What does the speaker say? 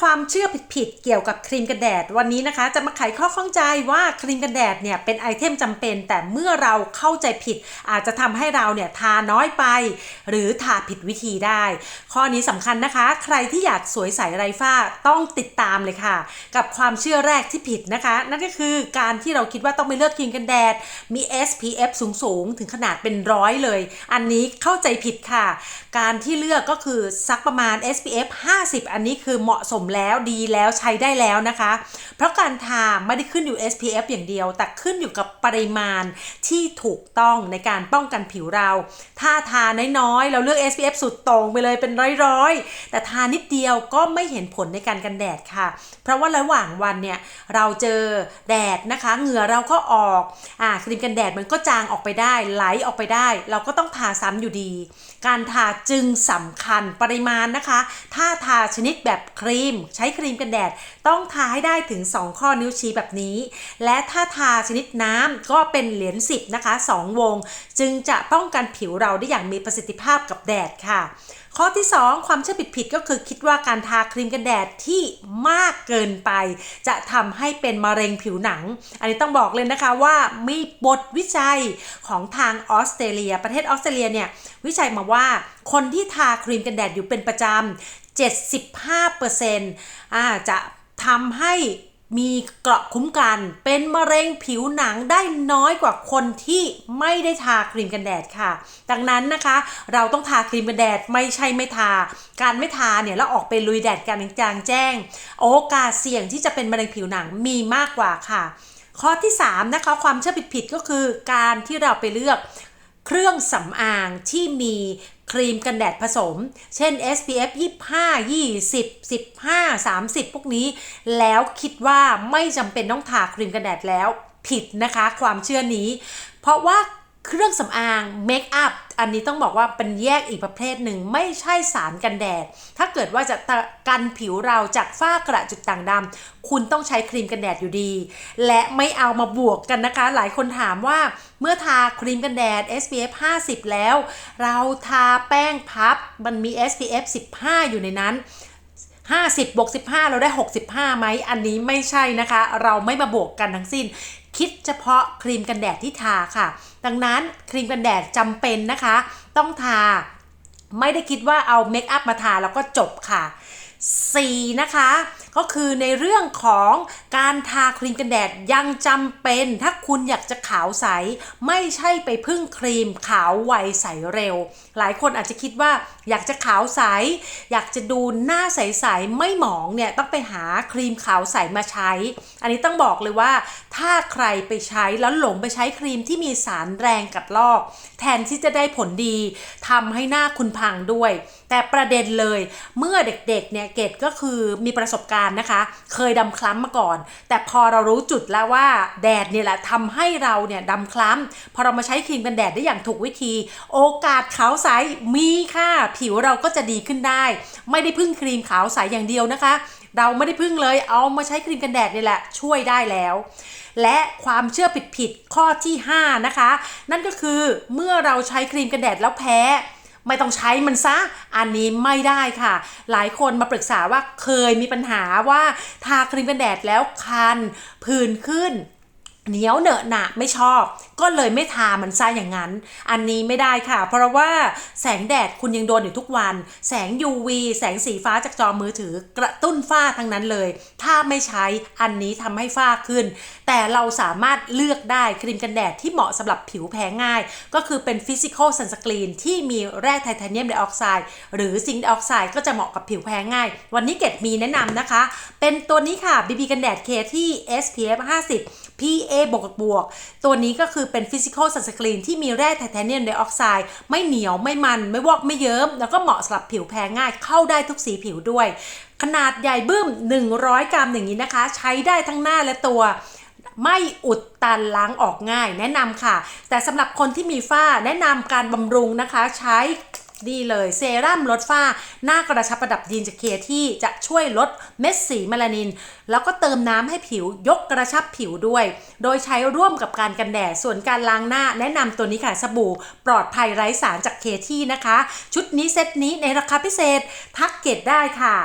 ความเชื่อผิดๆเกี่ยวกับครีมกันแดด วันนี้นะคะ จะมาไขข้อข้องใจว่าครีมกันแดดเนี่ยเป็นไอเทมจำเป็น แต่เมื่อเราเข้าใจผิด อาจจะทำให้เราเนี่ยทาน้อยไป หรือทาผิดวิธีได้ ข้อนี้สำคัญนะคะ ใครที่อยากสวยใสไร้ฝ้าต้องติดตามเลยค่ะ กับความเชื่อแรกที่ผิดนะคะ นั่นก็คือการที่เราคิดว่าต้องไปเลือกครีมกันแดดมี SPF สูงๆถึงขนาดเป็นร้อยเลย อันนี้เข้าใจผิดค่ะ การที่เลือกก็คือสักประมาณ SPF 50 อันนี้คือเหมาะสมแล้วดีแล้วใช้ได้แล้วนะคะ เพราะการทาไม่ได้ขึ้นอยู่ SPF อย่างเดียว แต่ขึ้นอยู่กับปริมาณที่ถูกต้องในการป้องกันผิวเรา ถ้าทาน้อยๆ เราเลือก SPF สุดต่งไปเลยเป็นร้อยๆ แต่ทานิดเดียวก็ไม่เห็นผลในการกันแดดค่ะ เพราะว่าระหว่างวันเนี่ยเราเจอแดดนะคะ เหงื่อเราก็ออกอ่าครีมกันแดดมันก็จางออกไปได้ไหลออกไปได้ เราก็ต้องทาซ้ำอยู่ดี การทาจึงสำคัญปริมาณนะคะ ถ้าทาชนิดแบบครีมใช้ครีมกันแดด ต้องทาให้ได้ถึง 2 ข้อนิ้วชี้แบบนี้ และถ้าทาชนิดน้ำก็เป็นเหรียญ10นะคะ 2 วง จึงจะป้องกันผิวเราได้อย่างมีประสิทธิภาพกับแดดค่ะ ข้อที่ 2 ความเชื่อผิดๆก็คือคิดว่าการทาครีมกันแดดที่มากเกินไป จะทำให้เป็นมะเร็งผิวหนัง อันนี้ต้องบอกเลยนะคะว่ามีบทวิจัยของทางออสเตรเลีย ประเทศออสเตรเลียเนี่ยวิจัยมาว่าคนที่ทาครีมกันแดดอยู่เป็นประจำ 75%อ่าจะทำให้มีเกราะคุ้มกัน เป็นมะเร็งผิวหนังได้น้อยกว่าคนที่ไม่ได้ทาครีมกันแดดค่ะ ดังนั้นนะคะ เราต้องทาครีมกันแดดไม่ใช่ไม่ทา การไม่ทาเนี่ยแล้วออกไปลุยแดดกันจางแจ้ง โอกาสเสี่ยงที่จะเป็นมะเร็งผิวหนังมีมากกว่าค่ะ ข้อที่3นะคะความเชื่อผิดๆก็คือการที่เราไปเลือกเครื่องสำอางที่มี ครีมกันแดดผสม เช่น SPF 25 20 15 30 พวกนี้ แล้วคิดว่าไม่จำเป็นต้องทาครีมกันแดดแล้วผิดนะคะ ความเชื่อนี้ เพราะว่า เครื่องสำอางเมคอัพอันนี้ต้องบอกว่าเป็นแยกอีกประเภทหนึ่งไม่ใช่สารกันแดด ถ้าเกิดว่าจะกันผิวเราจากฝ้ากระจุดด่างดำคุณต้องใช้ครีมกันแดดอยู่ดี และไม่เอามาบวกกันนะคะ หลายคนถามว่าเมื่อทาครีมกันแดด SPF 50 แล้ว เราทาแป้งพับมันมี SPF 15 อยู่ในนั้น50บวก15 เราได้ 65ไหมอันนี้ไม่ใช่นะคะ เราไม่มาบวกกันทั้งสิ้น คิดเฉพาะครีมกันแดดที่ทาค่ะ ดังนั้นครีมกันแดดจำเป็นนะคะ ต้องทา ไม่ได้คิดว่าเอาเมคอัพมาทาแล้วก็จบค่ะ 4 นะคะ ก็คือในเรื่องของการทาครีมกันแดดยังจำเป็น ถ้าคุณอยากจะขาวใส ไม่ใช่ไปพึ่งครีมขาวไวใสเร็ว หลายคนอาจจะคิดว่าอยากจะขาวใส อยากจะดูหน้าใสๆไม่หมองเนี่ยต้องไปหาครีมขาวใสมาใช้ อันนี้ต้องบอกเลยว่าถ้าใครไปใช้แล้วหลงไปใช้ครีมที่มีสารแรงกัดลอก แทนที่จะได้ผลดีทำให้หน้าคุณพังด้วย แต่ประเด็นเลยเมื่อเด็กๆเนี่ยเกดก็คือมีประสบการณ์นะคะ เคยดำคล้ำมาก่อน แต่พอเรารู้จุดแล้วว่าแดดเนี่ยแหละทำให้เราเนี่ยดำคล้ำพอเรามาใช้ครีมกันแดดได้อย่างถูกวิธี โอกาสขาวใสมีค่ะ ผิวเราก็จะดีขึ้นได้ ไม่ได้พึ่งครีมขาวใสอย่างเดียวนะคะ เราไม่ได้พึ่งเลยเอามาใช้ครีมกันแดดนี่แหละช่วยได้แล้วและความเชื่อผิดๆข้อที่ 5 นะคะ นั่นก็คือเมื่อเราใช้ครีมกันแดดแล้วแพ้ ไม่ต้องใช้มันซะ อันนี้ไม่ได้ค่ะ หลายคนมาปรึกษาว่าเคยมีปัญหาว่าทาครีมกันแดดแล้วคัน ผื่นขึ้นเหนียวเหนอะหนะไม่ชอบ ก็เลยไม่ทามันซะอย่างนั้น อันนี้ไม่ได้ค่ะ เพราะว่าแสงแดดคุณยังโดนอยู่ทุกวัน แสง UV แสงสีฟ้าจากจอมือถือกระตุ้นฝ้าทั้งนั้นเลย ถ้าไม่ใช้อันนี้ทำให้ฝ้าขึ้น แต่เราสามารถเลือกได้ครีมกันแดดที่เหมาะสำหรับผิวแพ้ง่าย ก็คือเป็น Physical Sunscreen ที่มีแร่ไทเทเนียมไดออกไซด์หรือซิงค์ไดออกไซด์ก็จะเหมาะกับผิวแพ้ง่าย วันนี้เกดมีแนะนำนะคะ เป็นตัวนี้ค่ะ BB กันแดดเคที่ SPF 50 PA บวกบวก ตัวนี้ก็คือเป็นฟิสิกอลสันสกรีนที่มีแร่ไทเทเนียมไดออกไซด์ไม่เหนียวไม่มันไม่วอกไม่เยิ้ม แล้วก็เหมาะสำหรับผิวแพ้ง่ายเข้าได้ทุกสีผิวด้วย ขนาดใหญ่บึ้ม 100 กรัมอย่างนี้นะคะ ใช้ได้ทั้งหน้าและตัวไม่อุดตันล้างออกง่ายแนะนำค่ะ แต่สำหรับคนที่มีฝ้าแนะนำการบำรุงนะคะ ใช้ ดีเลยเซรั่มลดฝ้า หน้ากระชับประดับยีนจากเคที่จะช่วยลดเม็ดสีเมลานิน แล้วก็เติมน้ำให้ผิวยกกระชับผิวด้วย โดยใช้ร่วมกับการกันแดดส่วนการล้างหน้าแนะนำตัวนี้ค่ะสบู่ ปลอดภัยไร้สารจากเคที่นะคะ ชุดนี้เซตนี้ในราคาพิเศษทักเกตได้ค่ะ